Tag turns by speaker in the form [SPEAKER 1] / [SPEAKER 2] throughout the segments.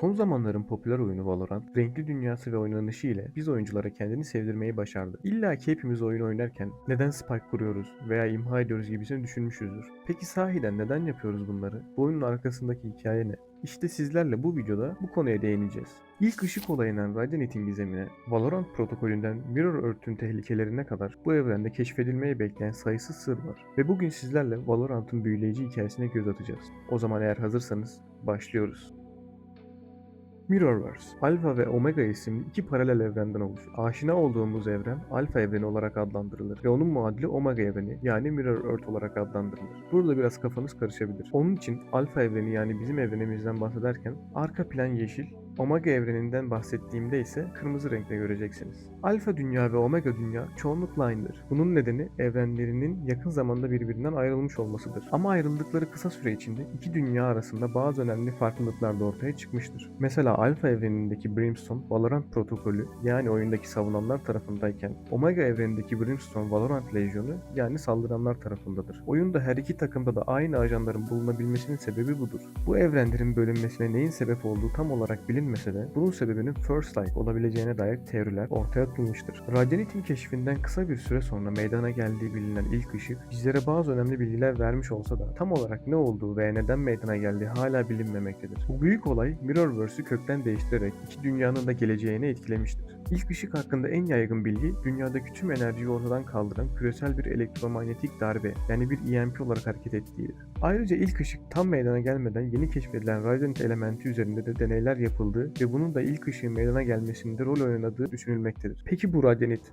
[SPEAKER 1] Son zamanların popüler oyunu Valorant, renkli dünyası ve oynanışı ile biz oyunculara kendini sevdirmeyi başardı. İlla ki hepimiz oyun oynarken neden spike kuruyoruz veya imha ediyoruz gibisini düşünmüşüzdür. Peki sahiden neden yapıyoruz bunları? Bu oyunun arkasındaki hikaye ne? İşte sizlerle bu videoda bu konuya değineceğiz. İlk ışık olayından Radiant'in gizemine, Valorant protokolünden Mirror Earth'ün tehlikelerine kadar bu evrende keşfedilmeyi bekleyen sayısız sır var. Ve bugün sizlerle Valorant'ın büyüleyici hikayesine göz atacağız. O zaman eğer hazırsanız başlıyoruz. Mirrorverse, Alpha ve Omega isimli iki paralel evrenden oluşur. Aşina olduğumuz evren Alpha evreni olarak adlandırılır ve onun muadili Omega evreni yani Mirror Earth olarak adlandırılır. Burada biraz kafanız karışabilir. Onun için Alpha evreni yani bizim evrenimizden bahsederken arka plan yeşil, Omega evreninden bahsettiğimde ise kırmızı renkte göreceksiniz. Alfa dünya ve Omega dünya çoğunlukla aynıdır. Bunun nedeni evrenlerinin yakın zamanda birbirinden ayrılmış olmasıdır. Ama ayrıldıkları kısa süre içinde iki dünya arasında bazı önemli farklılıklar da ortaya çıkmıştır. Mesela Alfa evrenindeki Brimstone, Valorant protokolü yani oyundaki savunanlar tarafındayken Omega evrenindeki Brimstone, Valorant lejyonu yani saldıranlar tarafındadır. Oyunda her iki takımda da aynı ajanların bulunabilmesinin sebebi budur. Bu evrenlerin bölünmesine neyin sebep olduğu tam olarak bilinmez bilinmese de bunun sebebinin First Light olabileceğine dair teoriler ortaya atılmıştır. Radyanit'in keşfinden kısa bir süre sonra meydana geldiği bilinen ilk ışık bizlere bazı önemli bilgiler vermiş olsa da tam olarak ne olduğu ve neden meydana geldiği hala bilinmemektedir. Bu büyük olay Mirrorverse'ü kökten değiştirerek iki dünyanın da geleceğini etkilemiştir. İlk ışık hakkında en yaygın bilgi dünyadaki tüm enerjiyi ortadan kaldıran küresel bir elektromanyetik darbe yani bir EMP olarak hareket ettiğidir. Ayrıca ilk ışık tam meydana gelmeden yeni keşfedilen Radiant elementi üzerinde de deneyler yapıldığı ve bunun da ilk ışığın meydana gelmesinde rol oynadığı düşünülmektedir. Peki bu Radiant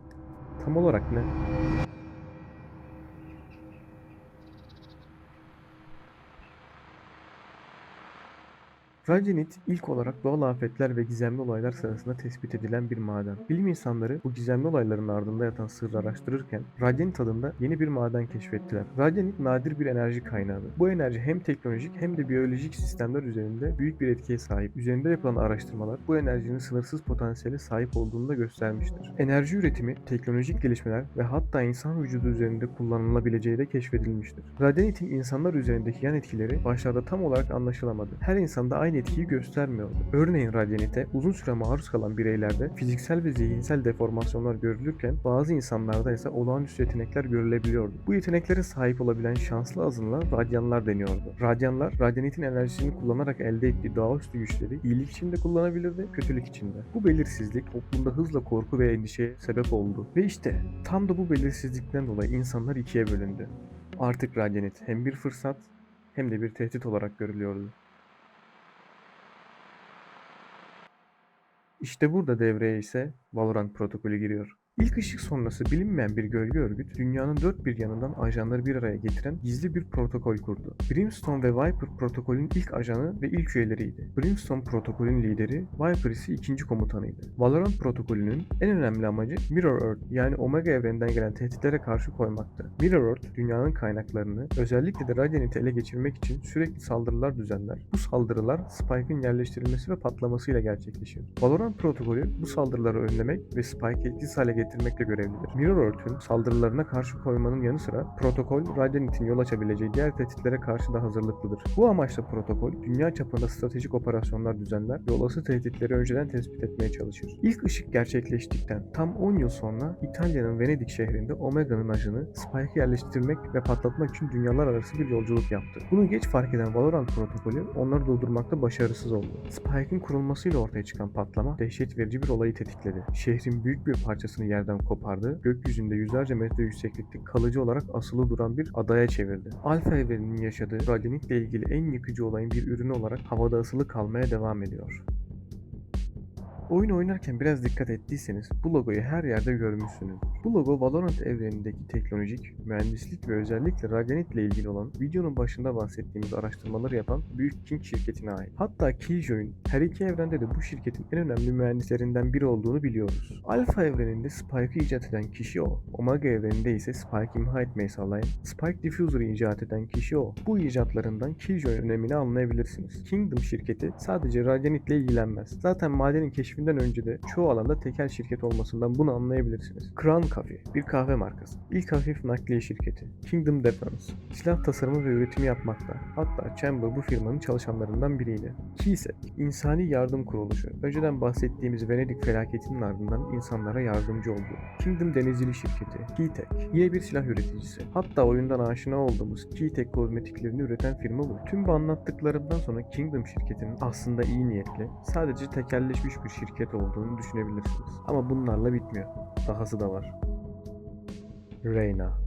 [SPEAKER 1] tam olarak ne? Rajenit ilk olarak doğal afetler ve gizemli olaylar sırasında tespit edilen bir maden. Bilim insanları bu gizemli olayların ardında yatan sırrı araştırırken Rajenit adında yeni bir maden keşfettiler. Rajenit nadir bir enerji kaynağıdır. Bu enerji hem teknolojik hem de biyolojik sistemler üzerinde büyük bir etkiye sahip. Üzerinde yapılan araştırmalar bu enerjinin sınırsız potansiyele sahip olduğunu da göstermiştir. Enerji üretimi, teknolojik gelişmeler ve hatta insan vücudu üzerinde kullanılabileceği de keşfedilmiştir. Radenit'in insanlar üzerindeki yan etkileri başlarda tam olarak anlaşılamadı. Her insanda aynı etkiyi göstermiyordu. Örneğin radyanite uzun süre maruz kalan bireylerde fiziksel ve zihinsel deformasyonlar görülürken bazı insanlarda ise olağanüstü yetenekler görülebiliyordu. Bu yeteneklere sahip olabilen şanslı azınlığa radyanlar deniyordu. Radyanlar, radyanitin enerjisini kullanarak elde ettiği doğaüstü güçleri iyilik için de kullanabilirdi, kötülük için de. Bu belirsizlik toplumda hızla korku ve endişeye sebep oldu. Ve işte tam da bu belirsizlikten dolayı insanlar ikiye bölündü. Artık radyanit hem bir fırsat hem de bir tehdit olarak görülüyordu. İşte burada devreye ise Valorant protokolü giriyor. İlk ışık sonrası bilinmeyen bir gölge örgüt dünyanın dört bir yanından ajanları bir araya getiren gizli bir protokol kurdu. Brimstone ve Viper protokolün ilk ajanı ve ilk üyeleriydi. Brimstone protokolün lideri, Viper ise ikinci komutanıydı. Valorant protokolünün en önemli amacı Mirror Earth yani Omega evreninden gelen tehditlere karşı koymaktı. Mirror Earth dünyanın kaynaklarını özellikle de Radiant'i ele geçirmek için sürekli saldırılar düzenler. Bu saldırılar Spike'ın yerleştirilmesi ve patlamasıyla gerçekleşir. Valorant protokolü bu saldırıları önlemek ve Spike'ı etkisiz hale getirmek getirmekle görevlidir. Mirror saldırılarına karşı koymanın yanı sıra protokol, Radiant'in yol açabileceği diğer tehditlere karşı da hazırlıklıdır. Bu amaçla protokol, dünya çapında stratejik operasyonlar düzenler ve olası tehditleri önceden tespit etmeye çalışır. İlk ışık gerçekleştikten tam 10 yıl sonra İtalya'nın Venedik şehrinde Omega'nın ajanı Spike'ı yerleştirmek ve patlatmak için dünyalar arası bir yolculuk yaptı. Bunu geç fark eden Valorant protokolü onları durdurmakta başarısız oldu. Spike'ın kurulmasıyla ortaya çıkan patlama dehşet verici bir olayı tetikledi. Şehrin büyük bir parçasını yerden kopardı, gökyüzünde yüzlerce metre yükseklikte kalıcı olarak asılı duran bir adaya çevirdi. Alfa evreninin yaşadığı radyanikle ilgili en yıkıcı olayın bir ürünü olarak havada asılı kalmaya devam ediyor. Oyun oynarken biraz dikkat ettiyseniz bu logoyu her yerde görmüşsünüz. Bu logo Valorant evrenindeki teknolojik, mühendislik ve özellikle Radiant ile ilgili olan videonun başında bahsettiğimiz araştırmaları yapan Büyük King şirketine ait. Hatta Killjoy'un her iki evrende de bu şirketin en önemli mühendislerinden biri olduğunu biliyoruz. Alpha evreninde Spike'ı icat eden kişi o. Omega evreninde ise Spike imha etmeyi sağlayan, Spike Diffuser'ı icat eden kişi o. Bu icatlarından Killjoy'un önemini anlayabilirsiniz. Kingdom şirketi sadece Radiant ile ilgilenmez. Zaten madenin keşfi keşfinden önce de çoğu alanda tekel şirket olmasından bunu anlayabilirsiniz. Crown Coffee, bir kahve markası. İlk hafif nakliye şirketi. Kingdom Defense, silah tasarımı ve üretimi yapmakta. Hatta Chamber bu firmanın çalışanlarından biriydi. KeySec, insani yardım kuruluşu. Önceden bahsettiğimiz Venedik felaketinin ardından insanlara yardımcı oldu. Kingdom denizcilik şirketi. Keytech, yine bir silah üreticisi. Hatta oyundan aşina olduğumuz Keytech kozmetiklerini üreten firma bu. Tüm bu anlattıklarımdan sonra Kingdom şirketinin aslında iyi niyetli, sadece tekelleşmiş bir şirket olduğunu düşünebilirsiniz. Ama bunlarla bitmiyor. Dahası da var. Reyna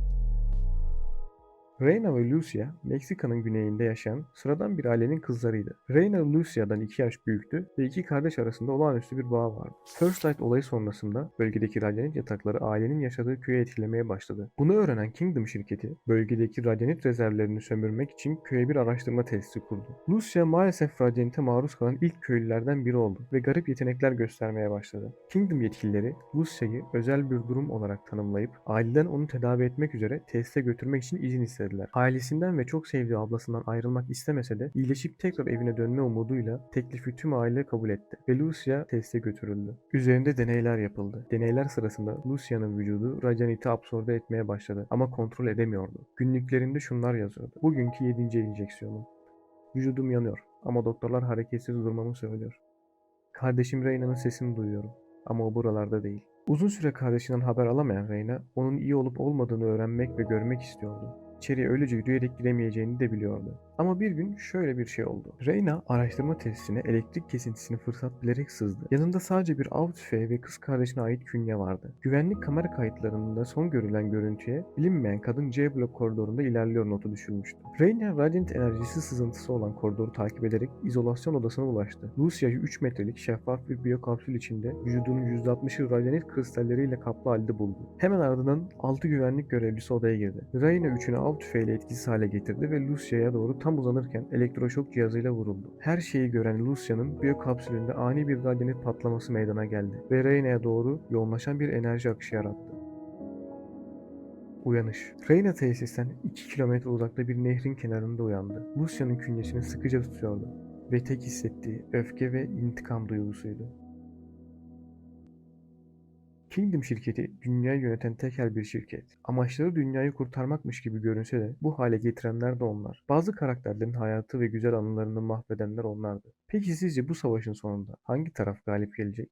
[SPEAKER 1] Reyna ve Lucia, Meksika'nın güneyinde yaşayan sıradan bir ailenin kızlarıydı. Reyna Lucia'dan 2 yaş büyüktü ve iki kardeş arasında olağanüstü bir bağ vardı. First Light olayı sonrasında bölgedeki radyanit yatakları ailenin yaşadığı köyü etkilemeye başladı. Bunu öğrenen Kingdom şirketi, bölgedeki radyanit rezervlerini sömürmek için köye bir araştırma tesisi kurdu. Lucia maalesef radyanite maruz kalan ilk köylülerden biri oldu ve garip yetenekler göstermeye başladı. Kingdom yetkilileri Lucia'yı özel bir durum olarak tanımlayıp aileden onu tedavi etmek üzere tesise götürmek için izin istediler. Ailesinden ve çok sevdiği ablasından ayrılmak istemese de iyileşip tekrar evine dönme umuduyla teklifi tüm aile kabul etti ve Lucia tesise götürüldü. Üzerinde deneyler yapıldı. Deneyler sırasında Lucia'nın vücudu racaniti absorbe etmeye başladı ama kontrol edemiyordu. Günlüklerinde şunlar yazıyordu. Bugünkü 7. enjeksiyonum. Vücudum yanıyor ama doktorlar hareketsiz durmamı söylüyor. Kardeşim Reyna'nın sesini duyuyorum ama o buralarda değil. Uzun süre kardeşinden haber alamayan Reyna, onun iyi olup olmadığını öğrenmek ve görmek istiyordu. İçeriye öylece yürüyerek giremeyeceğini de biliyordu. Ama bir gün şöyle bir şey oldu. Reyna araştırma tesisine elektrik kesintisini fırsat bilerek sızdı. Yanında sadece bir av tüfeği ve kız kardeşine ait künye vardı. Güvenlik kamera kayıtlarında son görülen görüntüye bilinmeyen kadın C blok koridorunda ilerliyor notu düşülmüştü. Reyna radyant enerjisi sızıntısı olan koridoru takip ederek izolasyon odasına ulaştı. Lucia'yı 3 metrelik şeffaf bir biyokapsül içinde vücudunun %60'ı radyanit kristalleriyle kaplı halde buldu. Hemen ardından 6 güvenlik görevlisi odaya girdi. Reyna üçünü av tüfeğiyle etkisiz hale getirdi ve Lucia'ya doğru tam uzanırken elektroşok cihazıyla vuruldu. Her şeyi gören Lucia'nın biyokapsülünde ani bir radyanit patlaması meydana geldi ve Reyna'ya doğru yoğunlaşan bir enerji akışı yarattı. Uyanış. Reyna tesisten 2 kilometre uzakta bir nehrin kenarında uyandı. Lucia'nın künyesini sıkıca tutuyordu ve tek hissettiği öfke ve intikam duygusuydu. Kingdom şirketi dünyayı yöneten tekel bir şirket. Amaçları dünyayı kurtarmakmış gibi görünse de bu hale getirenler de onlar. Bazı karakterlerin hayatı ve güzel anılarını mahvedenler onlardı. Peki sizce bu savaşın sonunda hangi taraf galip gelecek?